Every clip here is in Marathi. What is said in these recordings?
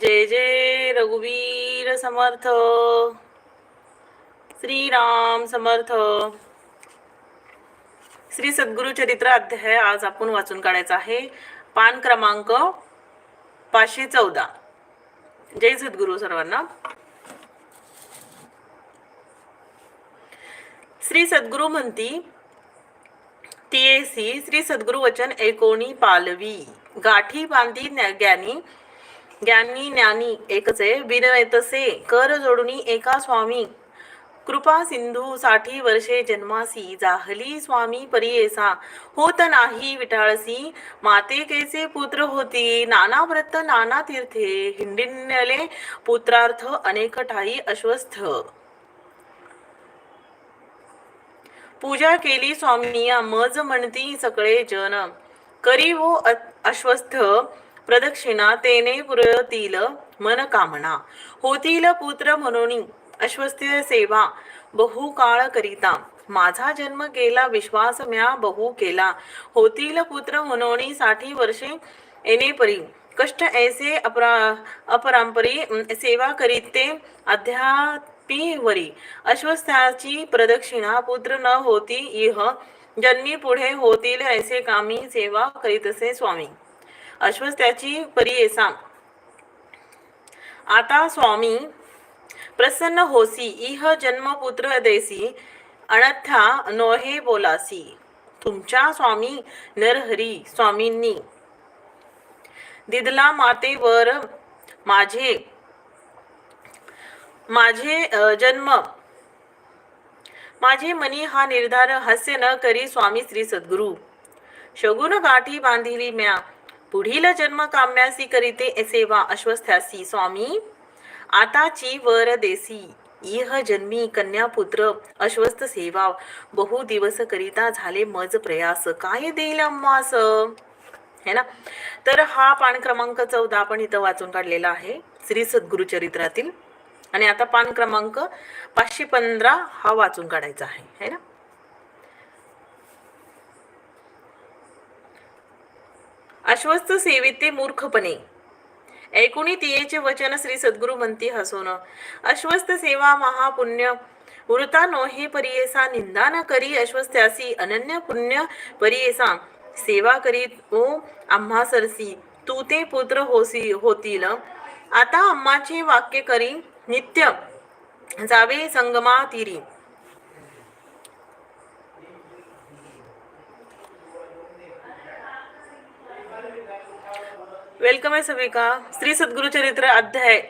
जय जय रघुवीर समर्थ। श्रीराम समर्थ। श्री सद्गुरु चरित्र अध्याय आज आपण वाचून काढायचा आहे. पान क्रमांक पाचशे चौदा. जय सद्गुरु सर्वांना. श्री सद्गुरु म्हणती टीएसी श्री सद्गुरु वचन एकोणी पालवी. गाठी बांधी ज्ञानी ज्ञानी ज्ञानी एकचे बिनवेतसे कर जोडुनी एका स्वामी. कृपा सिंधू साठी वर्षे जन्मासी. जाहली स्वामी परियेसा. होत नाही विटाळसी माते कैसे पुत्र होती. नाना व्रत नाना तीर्थे. हिंडिन्यले पुत्रार्थ अनेक ठाई अश्वस्थ. पूजा केली स्वामी मज म्हणती सगळे जन करी वो अश्वस्थ. प्रदक्षिणा तेने पुरतील मनकामना होतील पुत्र म्हणून अश्वस्थ सेवा बहु काळ करिता. माझा जन्म केला विश्वास म्या बहु केला. होतील पुत्र म्हणून साठी वर्षे येणे परी कष्ट ऐसे अपरा अपरांपरी सेवा करीते अध्यापी वरी अश्वस्थाची प्रदक्षिणा पुत्र न होती इह. जन्मी पुढे होतील ऐसे कामी सेवा करीतसे स्वामी. अश्वस्थाची परियेसा आता स्वामी प्रसन्न होसी इह जन्म पुत्र देसी अनथा नोहे बोलासी. तुमच्या स्वामी नरहरी स्वामींनी दिदला मातेवर माझे माझे जन्म. माझे मनी हा निर्धार हास्य न करी स्वामी श्री सद्गुरु. शगुन गाठी बांधिली म्या. पुढील जन्म काम्यासी करीते सेवा अश्वस्थ्यासी स्वामी. आताची वर देसी इह जन्मी कन्या पुत्र अश्वस्थ सेवा बहु दिवस करिता झाले मज प्रयास काय देईल अम्मास? है ना? तर हा पान क्रमांक चौदा आपण इथं वाचून काढलेला आहे श्री सद्गुरु चरित्रातील. आणि आता पान क्रमांक पाचशे पंधरा हा वाचून काढायचा आहे है ना? अश्वस्थ सेविते मूर्खपणे. ऐकुणी तियेचे वचन श्री सद्गुरु म्हणती हसून. अश्वस्थ सेवा महापुण्य वृता नोहे परियेसा निंदा न करी अश्वस्थ्यासी अनन्य पुण्य परियेसा सेवा करीत ओ आम्हा सरसी. तू ते पुत्र होसी होतील. आता अम्माचे वाक्य करी नित्य जावे संगमा तीरी वेलकम आहे सविका. का श्री सद्गुरु चरित्र अध्याय.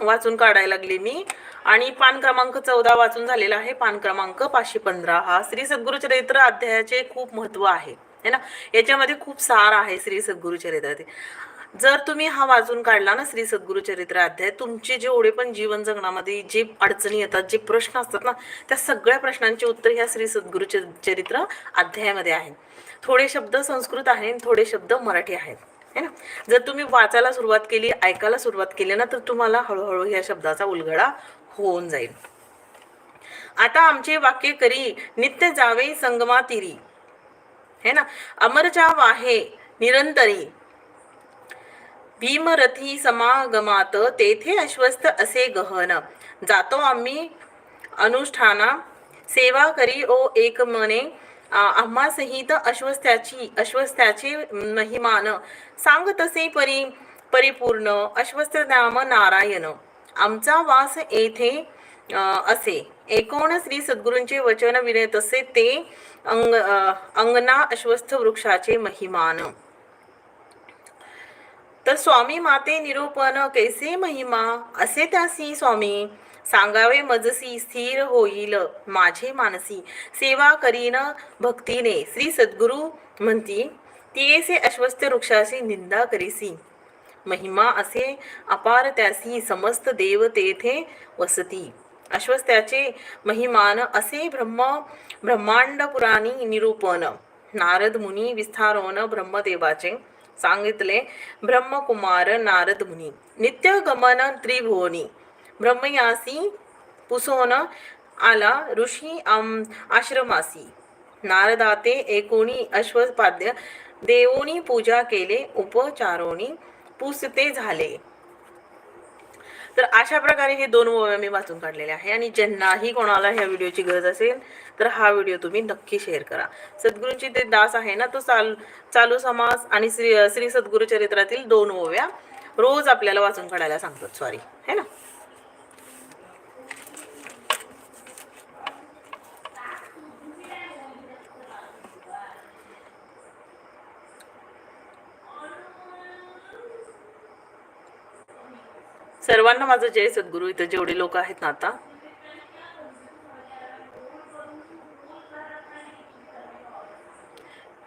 वाचून काढायला लागले मी. आणि पान क्रमांक चौदा वाचून झालेला आहे. पान क्रमांक पाचशे पंधरा हा श्री सद्गुरु चरित्र अध्यायाचे खूप महत्त्व आहे. है ना? याच्यामध्ये खूप सार आहे श्री सद्गुरु चरित्राचे जर तुम्ही हा वाचून काढला ना श्री सद्गुरु चरित्र अध्याय तुमचे जेवढे पण जीवन जगण्यामध्ये जे अडचणी येतात जे प्रश्न असतात ना त्या सगळ्या प्रश्नांची उत्तर ह्या श्री सद्गुरु चरित्र अध्यायामध्ये आहे. थोडे शब्द संस्कृत आहे आणि थोडे शब्द मराठी आहेत. है ना? जर तुम्ही वाचायला सुरुवात केली ऐकायला सुरुवात केली ना तर तुम्हाला हळूहळू या शब्दाचा उलगडा होऊन जाईल. आता आमचे वाक्य करी नित्य जावे संगमातिरी है ना? अमरच्या वाहे निरंतरी. भीमरथी समागमात तेथे अश्वस्थ असे गहन. जातो आम्ही अनुष्ठाना सेवा करी ओ एक मने आम्हा सहित अश्वस्थ्याची अश्वस्थ्याचे महिमान. सांग तसे परी परिपूर्ण अश्वस्थ नाम नारायण. आमचा वास येथे असे. एकोण श्री सद्गुरूंचे वचन विनय तसे ते अंग अंगना अश्वस्थ वृक्षाचे महिमान. तर स्वामी माते निरूपण कैसे महिमा? असे त्यासी स्वामी सांगावे मजसी स्थिर होईल माझे मानसी. सेवा करीन भक्तीने. श्री सद्गुरु म्हणती तियेसे अश्वस्थ वृक्षाशी निंदा करीसी. महिमा असे अपार त्यासी समस्त देव तेथे वसती. अश्वस्थ्याचे महिमान असे ब्रह्म ब्रह्मांड पुराणी निरूपण. नारद मुनी विस्तारोन ब्रह्मदेवाचे. सांगितले ब्रह्मकुमार नारद मुनी. नित्य गमन त्रिभुवनी. ब्रह्मयासी पुसोन आला ऋषी आश्रमासी. नारदाते एकोणी अश्वपाद्य देवोनी पूजा केले उपचारोनी पुसते झाले. तर अशा प्रकारे हे दोन ओव्या मी वाचून काढलेले आहे आणि ज्यांनाही कोणाला ह्या व्हिडिओची गरज असेल तर हा व्हिडिओ तुम्ही नक्की शेअर करा. सद्गुरूंची ते दास आहे ना तो चाल चालू समास आणि श्री श्री सद्गुरु चरित्रातील दोन ओव्या रोज आपल्याला वाचून काढायला सांगतात. सॉरी है ना? सर्वांना माझं जय सद्गुरू. इथं जेवढे लोक आहेत ना आता.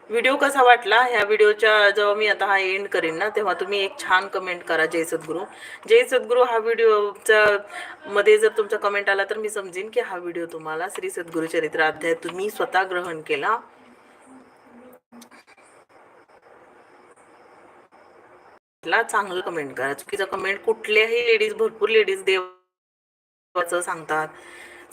व्हिडिओ कसा वाटला? ह्या व्हिडिओच्या जेव्हा मी आता हा एंड करेन ना तेव्हा तुम्ही एक छान कमेंट करा जय सद्गुरू. जय सद्गुरू हा व्हिडिओचा मध्ये जर तुमचा कमेंट आला तर मी समजेन की हा व्हिडिओ तुम्हाला श्री सद्गुरू चरित्र अध्याय तुम्ही स्वतः ग्रहण केला. ला चांगलं कमेंट करा. चुकीचं कमेंट कुठल्याही लेडीज भरपूर लेडीज देवाचं सांगतात.